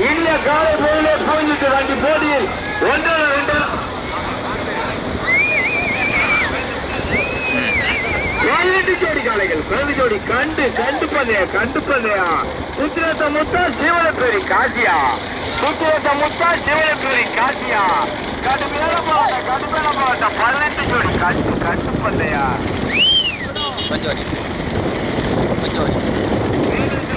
பிறகுயா இல்ல காலை போயிலே புரிஞ்சுட்டு ரெண்டு போட்டியில் ஒன்று ரெண்டு. பதினெட்டு ஜோடி காளைகள். பதினெட்டு ஜோடி கண்டு கண்டு பண்ணையா கண்டு பண்ணையா? சுத்திரத்த முத்தா சிவனப்பேரி காசியா? சுத்திரத்த முத்தா சிவனப்பேரி காசியா? கடுமையான மாவட்டம் கடுமையான மாவட்டம் பதினெட்டு ஜோடி கண்டு கண்டு கொஞ்சம் கொஞ்சம் வடி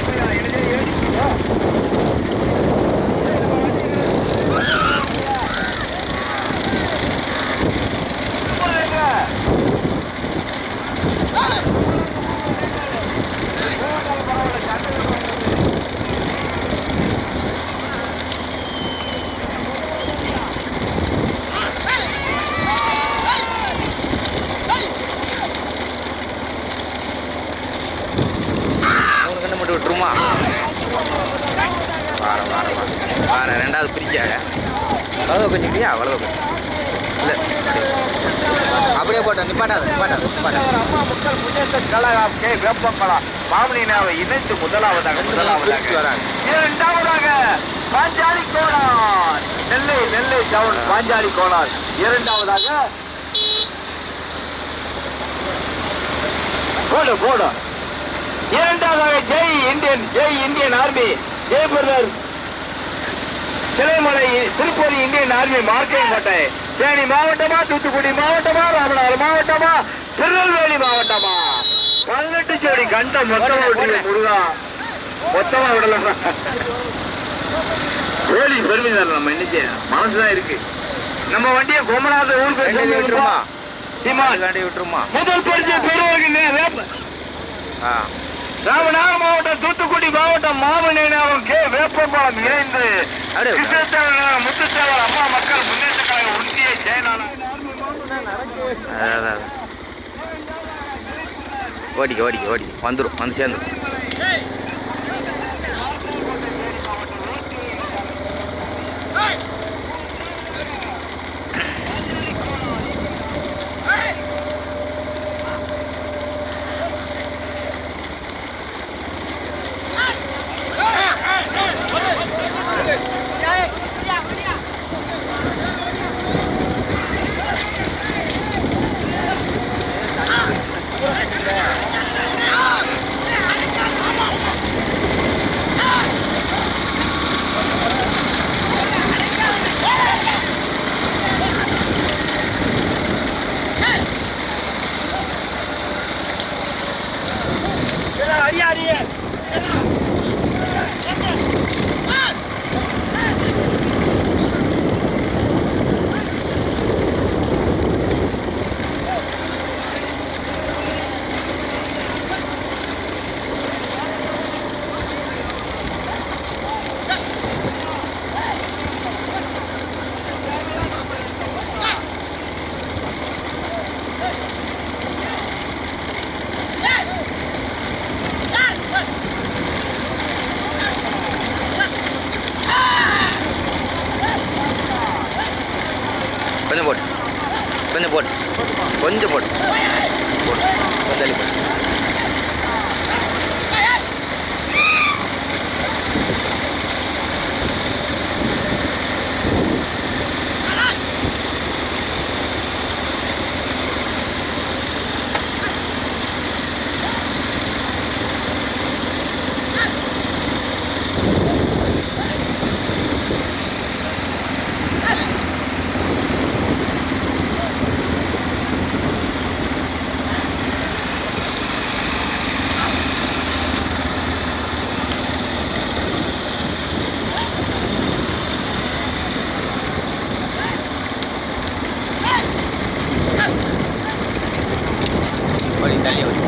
மூணு கண்ணு மட்டும் விட்டுருமா வார வார வார வார ரெண்டாவது பிரிக்காக வலது கொஞ்சம் அவ்வளோ கொஞ்சம் இல்லை போட்டு போட்டோம் நிப்பாட்டாது நிப்பாட்டாது நிப்பாட்டாது. அம்மா மக்கள் முன்னேற்ற கழகம் கே வேப்பம்பலா மாமனினாவை இணைத்து முதலாவதாக. முதலாவதாக வராங்க இரண்டாவதாக பாஞ்சாலி கோணார் நெல்லை நெல்லை டவுன் பாஞ்சாலி கோணார் இரண்டாவதாக போடு போடு. இரண்டாவதாக Jai Indian Jai Indian army. Jai brother Silaimalai Tirupati Indian army Markkaiyampatti Theni மாவட்டமா Thoothukudi மாவட்டமா ராமநாதபுரம் மாவட்டமா திருநெல்வேலி மாவட்டமா? பதினெட்டு ஜோடி கண்ட மொத்தமா விட்டு முருகா. மொத்தமா விடலாம். போலீஸ் பெருமை தரல நம்ம இன்னைக்கு? மனசுதான் இருக்கு. நம்ம வண்டியை கோமநாத ஊருக்கு இது விட்டுருமா? விட்டுருமா? முதல் பரிசு பெறுவர்கள் ஆ. ராமநாதபுரம் மாவட்டம் தூத்துக்குடி மாவட்டம் மாமனினாவும் கே. வேப்பம்பாலம் இணைந்து முத்துத்தேவர் அம்மா மக்கள் முன்னேற்ற கழக ஒன்றிய செயலாளர் ஓடிக்க ஓடிக்க. ஓடிக்க வந்துடும் வந்து சேர்ந்துடும் 应有。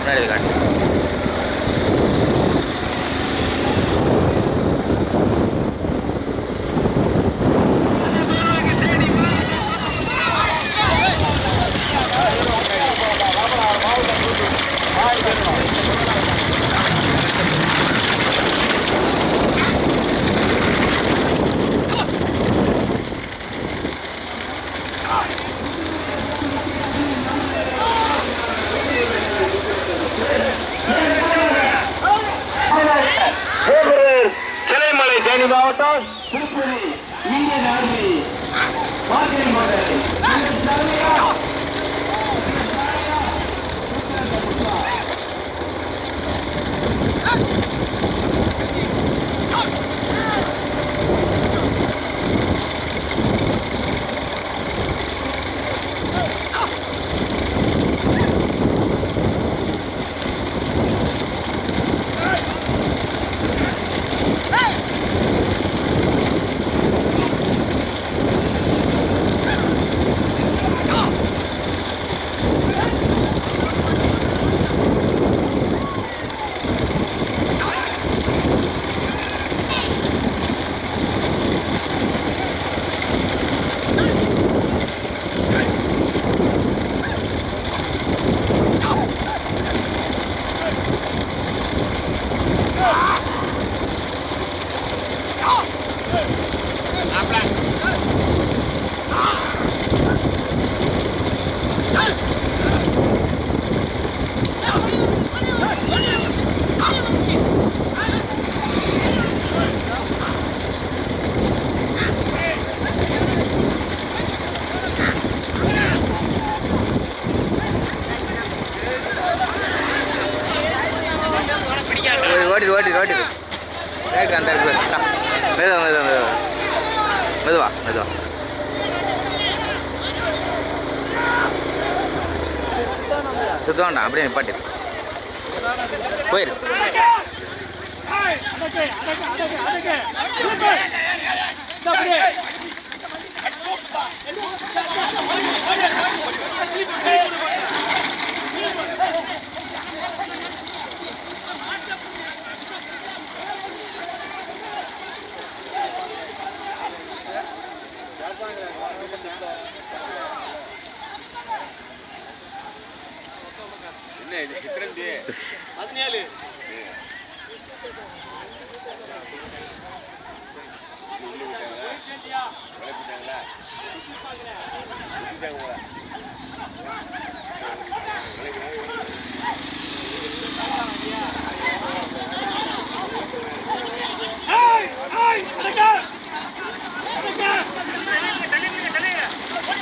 முன்னாடி காட்டு Ah சிலைமலை தேனி மாவட்டம் திருப்பதி இந்திய ஆர்மி மார்க்கெட் மாவட்டம் ரைட் அந்த மெதுவா மெதுவா மெதுவா மெதுவா மெதுவா சுத்த வேண்டாம் அப்படியே நிப்பாட்டு. போயிரு.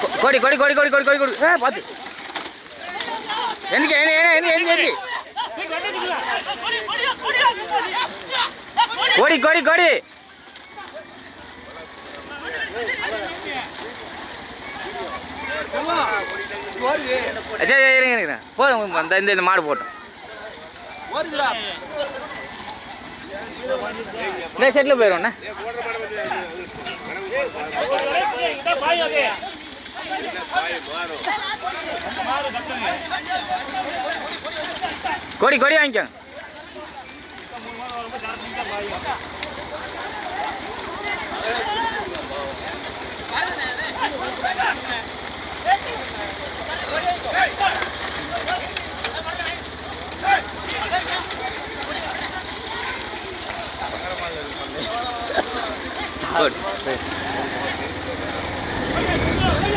கொ- கொடி கொடி கொடி கொடி கொடி கொடி கொடி ஏ பார்த்து எனக்கு என்ன என்ன என்ன என்ன கொடி கொடி கொடி. போதும் அந்த இந்த இந்த மாடு போட்டோம். இந்த செட்டில் கொடி கொடி வாங்கிக்க Good.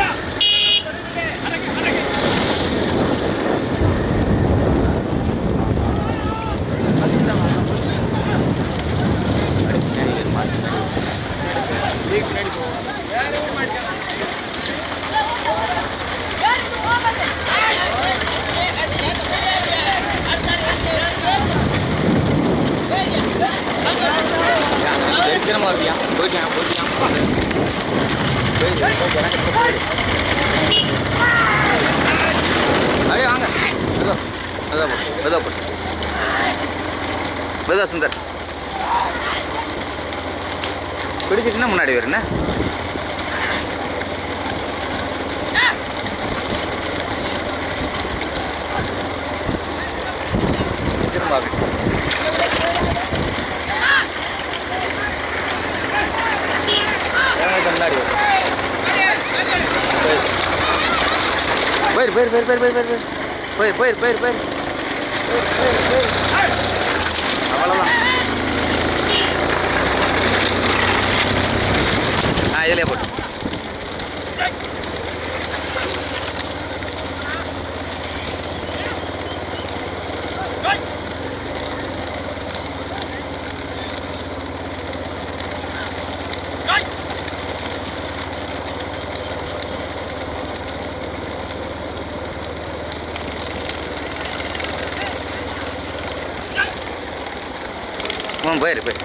up! பிடிச்சிச்சுன்னா முன்னாடி வருண்ணே தான் பார்க்கணும் போயிரு போயிரு போயிரு போயிரு போயிரு போயிரு. போயிரு போயிரு போயிரு போயிரு. அவ்வளோதான் ஆ இதிலே போட்டு ம் போயிரு போயிரு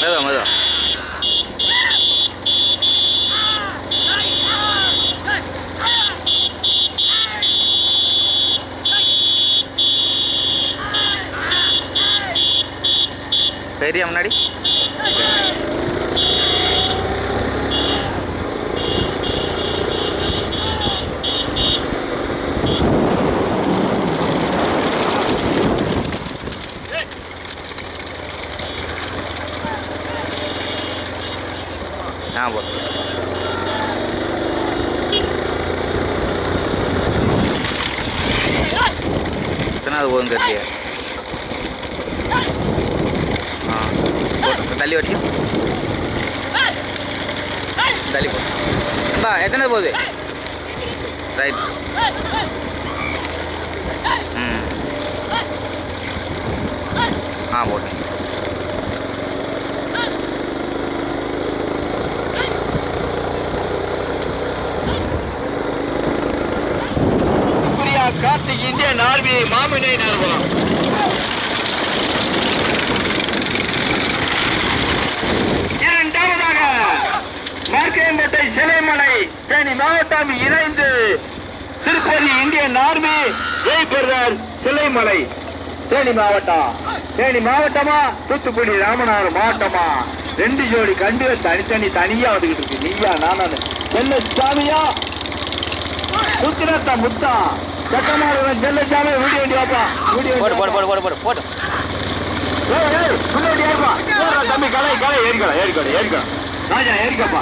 மெதுவா மெதுவா சரியா முன்னாடி. ஆ போ. எத்தனாவது போதும் தெரியல ஆ போட்டு. தள்ளி வரைக்கும் தள்ளி போ பா எத்தனை போகுது? ரைட் ம். ஆ போட்டு. பிரியா கார்த்திக் இந்தியன் ஆர்மி மாமினை நிறுவனம் இரண்டாவதாக மார்க்கேம்பேட்டை சிலைமலை தேனி மாவட்டம் இணைந்து திருப்பதி இந்தியன் ஆர்மி ஜெய்பெறுவர் சிலைமலை. தேனி மாவட்டம்? தேனி மாவட்டமா? தூத்துக்குடி ராமநாதபுரம் மாவட்டமா? ரெண்டு ஜோடி கண்டு தனித்தனி தனியா வந்துகிட்டு இருக்கு. நீயா நானா? என்ன சாமியா? சுத்திரத்த முத்தா? சட்டமாறுவன் செல்லச்சாமி வீடியோ வாப்பா. வீடியோ போடு போடு போடு போடு போடு போட்டு ஏய், ஏய், முன்னாடி ஏறுப்பா. தம்பி, கலை, கலை, ஏறிக்கடா, ஏறிக்கடா, ஏறிக்கடா. ராஜா, ஏறிக்கப்பா.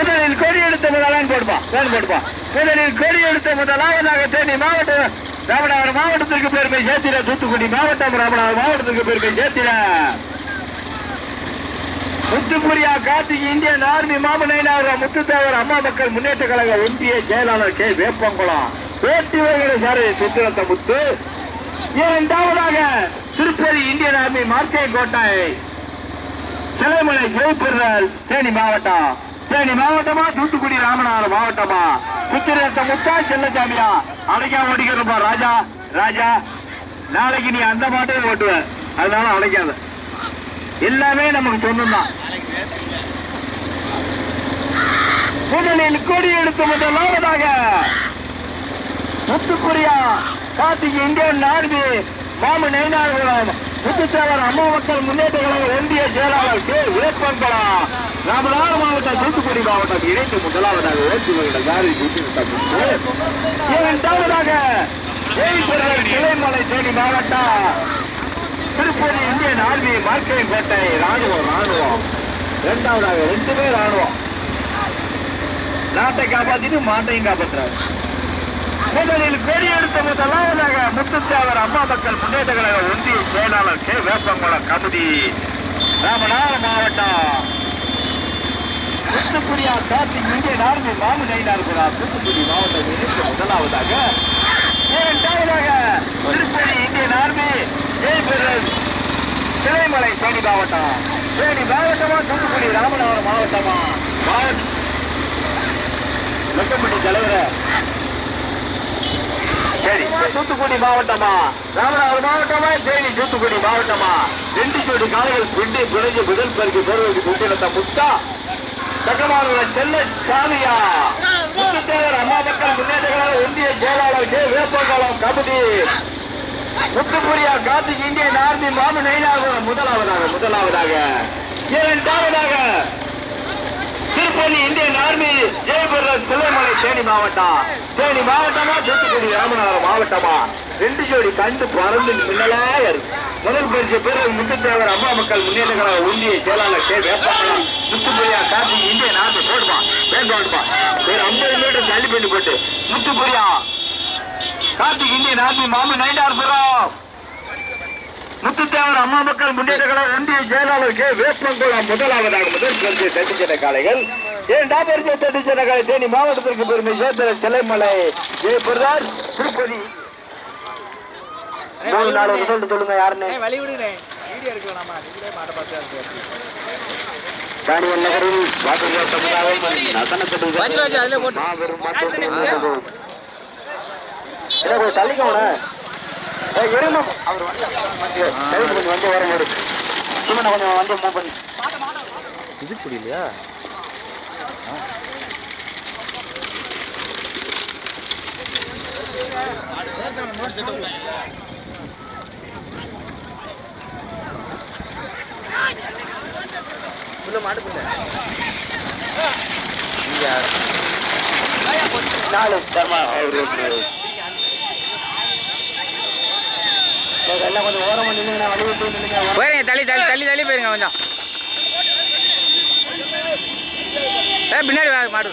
முதலில் கொடி எடுத்த முதலான் போடுப்பா வேன் போடுப்பா முதலில் கொடி எடுத்த முதலாவதாக தேனி மாவட்டம் ராமநாதபுரம் மாவட்டத்திற்கு பெருமை சேர்த்திட தூத்துக்குடி மாவட்டம் ராமநாதபுரம் மாவட்டத்திற்கு பெருமை சேர்த்திட. முத்துப்புரியா கார்த்திக் இந்தியன் ஆர்மி மாமனைனார் முத்துத்தேவர் அம்மா மக்கள் முன்னேற்ற கழக ஒன்றிய செயலாளர் கே. வேப்பங்குளம். வேட்டிவர்களை சாரி சுத்திரத்த முத்து. இரண்டாவதாக திருப்பதி இந்தியன் ஆர்மி மார்க்கை கோட்டை. சிலைமலை ஜெய்பிரல் தேனி மாவட்டம். தேனி மாவட்டமா? தூத்துக்குடி ராமநாதபுரம் மாவட்டமா? சுத்திரத்த முத்தா செல்லசாமியா அழைக்காம ஓடிக்கிறப்பா ராஜா ராஜா. நாளைக்கு நீ அந்த மாட்டையும் ஓட்டுவ. அதனால அடைக்காத. எல்லாமே நமக்கு சொந்தம்தான். முதலில் கொடி எடுத்து முதலாவதாக முத்துக்குரியா கார்த்திக் இந்தியன் நாடு மாம நெய்னார்குளம் முத்துச்சேவர் அம்மா மக்கள் முன்னேற்ற கழக ஒன்றிய செயலாளர் கே ராமநாடு மாவட்டம் தூத்துக்குடி மாவட்டம் இணைந்து முதலாவதாக ஓட்டுநர்கள் காரி இரண்டாவதாக இளைமலை தேனி மாவட்டம். திருப்பதி இந்தியன் ஆர்மி மார்க்கை கோட்டை ராணுவம் ராணுவம். இரண்டாவதாக ரெண்டுமே ராணுவம். நாட்டை காப்பாத்திட்டு மாட்டையும் காப்பாற்றுறாங்க முதலில் பெரிய எடுத்த முதலாவதாக முத்துச்சாவர் அம்மா மக்கள் முன்னேற்ற கழக ஒன்றிய செயலாளர் கே. வேப்பங்குளம் கமிதி ராமநாடு மாவட்டம். தூத்துக்குடியா கார்த்திக் இந்தியன் ஆர்மி மாமு நைனார்புரா தூத்துக்குடி மாவட்டம் இணைந்து முதலாவதாக இரண்டாவதாக திருப்பதி இந்தியன் ஆர்மி ஜெய்பெரன் சிலைமலை தேனி மாவட்டம். தேனி மாவட்டமா தூத்துக்குடி ராமநாதபுரம் மாவட்டமா? வெட்டப்பட்டி தலைவர். சரி தூத்துக்குடி மாவட்டமா? ராமநாதபுரம் மாவட்டமா? தேனி தூத்துக்குடி மாவட்டமா? ரெண்டு ஜோடி காலைகள் பிண்டி புனைஞ்சு முதல் பரிசு பெறுவதற்கு குட்டினத்த முத்தா சட்டமானவர செல்ல சாமியா. முத்துத்தேவர் அம்மா மக்கள் முன்னேற்றங்களாக இந்திய செயலாளர் K. Veppankalam kabaddi. Muthupriya Karthik Indian army மாமு நெய்லாபுரம் முதலாவதாக முதலாவதாக. இரண்டாவதாக திருப்பதி இந்தியன் ஆர்மி ஜெயபுரம் சிலைமலை தேனி மாவட்டம். தேனி மாவட்டமா தூத்துக்குடி ராமநாதபுரம் மாவட்டமா. ரெண்டு ஜோடி கண்டு பறந்து மின்னலாயர் முதல் பரிசு பிறகு முத்துத்தேவர் அம்மா மக்கள் முன்னேற்ற கழக ஒன்றிய செயலாளர் K. Veppakulam Muthupriya Karthik Indian army போடுமா வேங்க ஓடுமா ஒரு ஐம்பது மீட்டர் தள்ளி பண்ணி போட்டு முத்துப்புரியா கார்த்திக் இந்தியன் ஆர்மி மாமி மாமு நைனார்புரம் முத்துத்தேவர் அம்மா மக்கள் முன்னேற்ற கழக ஒன்றிய செயலாளர் கே. வேப்பங்குளம் முதலாவதாக முதல் பரிசு தட்டிச்சன காலைகள் இரண்டாம் பரிசு தட்டிச்சன காலை தேனி மாவட்டத்திற்கு பெருமை. சேர்த்த செல்லைமலை. ஜெயபிரதார் திருப்பதி. மூணு நாலு ரிசல்ட் சொல்லுங்க யாருன்னு. தானியல் நகரில் வாக்குகள் சமுதாயம் நசனப்பட்டு மாபெரும். அவர். வந்து கொஞ்சம் வந்து வர ஒரு சிவனை கொஞ்சம் வந்து மூவ் பண்ணி. இது புரியலையா? புள்ள இங்க நாலு. கொஞ்சம் ஓரம் நின்னுங்க வழி விட்டு நின்னுங்க போயிருங்க தள்ளி தள்ளி தள்ளி தள்ளி போயிருங்க கொஞ்சம் ஏ பின்னாடி வா மாடு.